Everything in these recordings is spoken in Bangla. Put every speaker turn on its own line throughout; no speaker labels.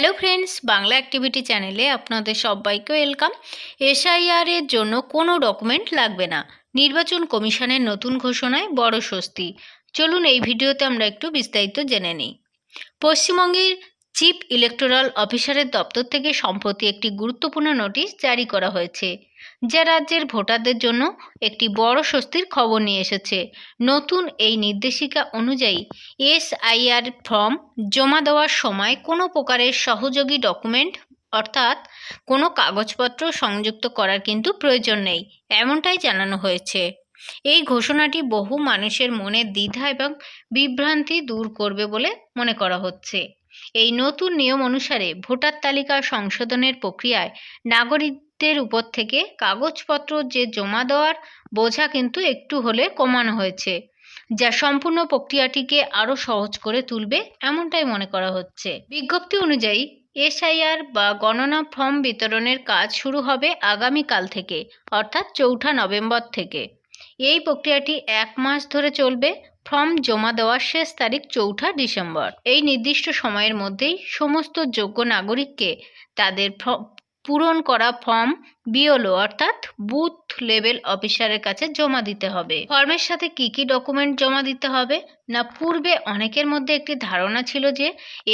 হ্যালো ফ্রেন্ডস বাংলা অ্যাক্টিভিটি চ্যানেলে আপনাদের সবাইকে ওয়েলকাম এসআইআর এর জন্য কোনো ডকুমেন্ট লাগবে না। নির্বাচন কমিশনের নতুন ঘোষণায় বড় স্বস্তি। চলুন এই ভিডিওতে আমরা একটু বিস্তারিত জেনে নিই। পশ্চিমবঙ্গের চিফ ইলেকটোরাল অফিসারের দপ্তর থেকে সম্প্রতি একটি গুরুত্বপূর্ণ নোটিশ জারি করা হয়েছে, যা রাজ্যের ভোটারদের জন্য একটি বড় স্বস্তির খবর নিয়ে এসেছে। নতুন এই নির্দেশিকা অনুযায়ী এসআইআর ফর্ম জমা দেওয়ার সময় কোনো প্রকারের সহযোগী ডকুমেন্ট, অর্থাৎ কোনো কাগজপত্র সংযুক্ত করার কিন্তু প্রয়োজন নেই, এমনটাই জানানো হয়েছে। এই ঘোষণাটি বহু মানুষের মনে দ্বিধা এবং বিভ্রান্তি দূর করবে বলে মনে করা হচ্ছে। এই নতুন নিয়ম অনুসারে ভোটার তালিকা সংশোধনের প্রক্রিয়ায় নাগরিকদের উপর থেকে কাগজপত্র যে জমা দেওয়ার বোঝা কিন্তু একটু হলে কমানো হয়েছে, যা সম্পূর্ণ প্রক্রিয়াটিকে আরও সহজ করে তুলবে এমনটাই মনে করা হচ্ছে। বিজ্ঞপ্তি অনুযায়ী এসআইআর বা গণনা ফর্ম বিতরণের কাজ শুরু হবে আগামীকাল থেকে, অর্থাৎ চৌঠা নভেম্বর থেকে। এই প্রক্রিয়াটি এক মাস ধরে চলবে ফর্ম জমা দেওয়ার শেষ তারিখ চৌঠা ডিসেম্বর। এই নির্দিষ্ট সময়ের মধ্যেই সমস্ত যোগ্য নাগরিককে তাদের পূরণ করা ফর্ম বিওলো অর্থাৎ বুথ লেভেল অফিসারের কাছে জমা দিতে হবে। ফর্মের সাথে কি কি ডকুমেন্ট জমা দিতে হবে? না, পূর্বে অনেকের মধ্যে একটি ধারণা ছিল যে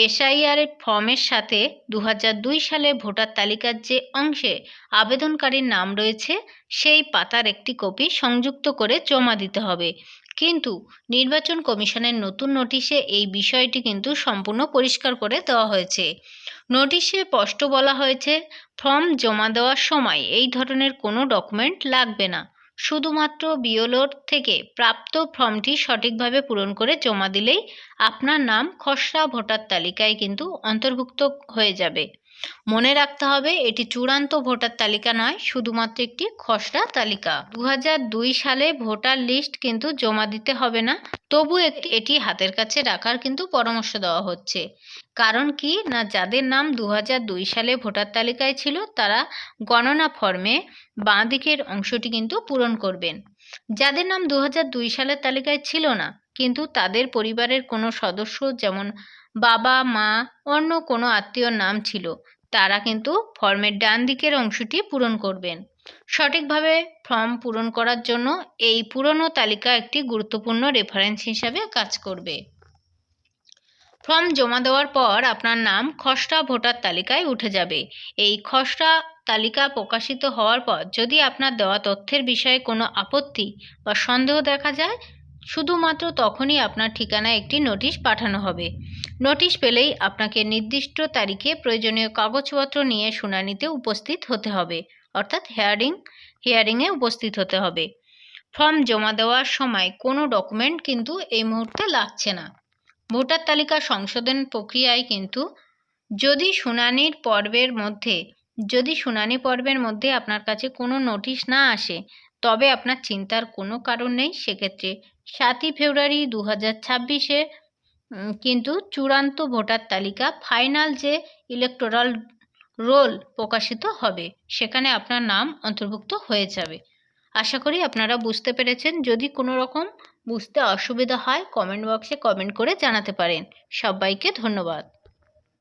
এসআইআর এর ফর্মের সাথে দু হাজার দুই সালে ভোটার তালিকার যে অংশে আবেদনকারীর নাম রয়েছে, সেই পাতার একটি কপি সংযুক্ত করে জমা দিতে হবে। কিন্তু নির্বাচন কমিশনের নতুন নোটিশে এই বিষয়টি কিন্তু সম্পূর্ণ পরিষ্কার করে দেওয়া হয়েছে। নোটিশে স্পষ্ট বলা হয়েছে, ফর্ম জমা দেওয়ার সময় এই ধরনের কোনো ডকুমেন্ট লাগবে না। শুধুমাত্র বিওলোর থেকে প্রাপ্ত ফর্মটি সঠিকভাবে পূরণ করে জমা দিলেই আপনার নাম খসড়া ভোটার তালিকায় কিন্তু অন্তর্ভুক্ত হয়ে যাবে। মনে রাখতে হবে, এটি চূড়ান্ত ভোটার তালিকা নয়, শুধুমাত্র একটি খসড়া তালিকা। দু হাজার দুই সালে ভোটার লিস্ট কিন্তু জমা দিতে হবে না, তবু এটি হাতের কাছে রাখার কিন্তু পরামর্শ দেওয়া হচ্ছে। কারণ কি না, যাদের নাম দু হাজার দুই সালে ভোটার তালিকায় ছিল, তারা গণনা ফর্মে বাঁ দিকের অংশটি কিন্তু পূরণ করবেন। যাদের নাম দু হাজার দুই সালের তালিকায় ছিল না কিন্তু তাদের পরিবারের কোনো সদস্য যেমন বাবা, মা, অন্য কোনো আত্মীয়র নাম ছিল। তারা কিন্তু ফর্মের ডান দিকের অংশটি পূরণ করবেন। সঠিকভাবে ফর্ম পূরণ করার জন্য এই পুরনো তালিকা একটি গুরুত্বপূর্ণ রেফারেন্স হিসাবে কাজ করবে। ফর্ম জমা দেওয়ার পর আপনার নাম খসড়া ভোটার তালিকায় উঠে যাবে। এই খসড়া তালিকা প্রকাশিত হওয়ার পর যদি আপনার দেওয়া তথ্যের বিষয়ে কোনো আপত্তি বা সন্দেহ দেখা যায় শুধুমাত্র তখনই আপনার ঠিকানায় একটি নোটিশ পাঠানো হবে। নোটিশ পেলেই আপনাকে নির্দিষ্ট তারিখে প্রয়োজনীয় কাগজপত্র নিয়ে শুনানিতে উপস্থিত হতে হবে, অর্থাৎ হেয়ারিং হিয়ারিংয়ে উপস্থিত হতে হবে। ফর্ম জমা দেওয়ার সময় কোনো ডকুমেন্ট কিন্তু এই মুহূর্তে লাগছে না। ভোটার তালিকা সংশোধন প্রক্রিয়ায় কিন্তু যদি শুনানির পর্বের মধ্যে, যদি শুনানি পর্বের মধ্যে আপনার কাছে কোনো নোটিশ না আসে, তবে আপনার চিন্তার কোনো কারণ নেই, সেক্ষেত্রে সাতই ফেব্রুয়ারি দু হাজার ছাব্বিশে কিন্তু চূড়ান্ত ভোটার তালিকা ফাইনাল যে ইলেকটোরাল রোল প্রকাশিত হবে, সেখানে আপনার নাম অন্তর্ভুক্ত হয়ে যাবে। আশা করি আপনারা বুঝতে পেরেছেন। যদি কোনো রকম বুঝতে অসুবিধা হয় কমেন্ট বক্সে কমেন্ট করে জানাতে পারেন। সবাইকে ধন্যবাদ।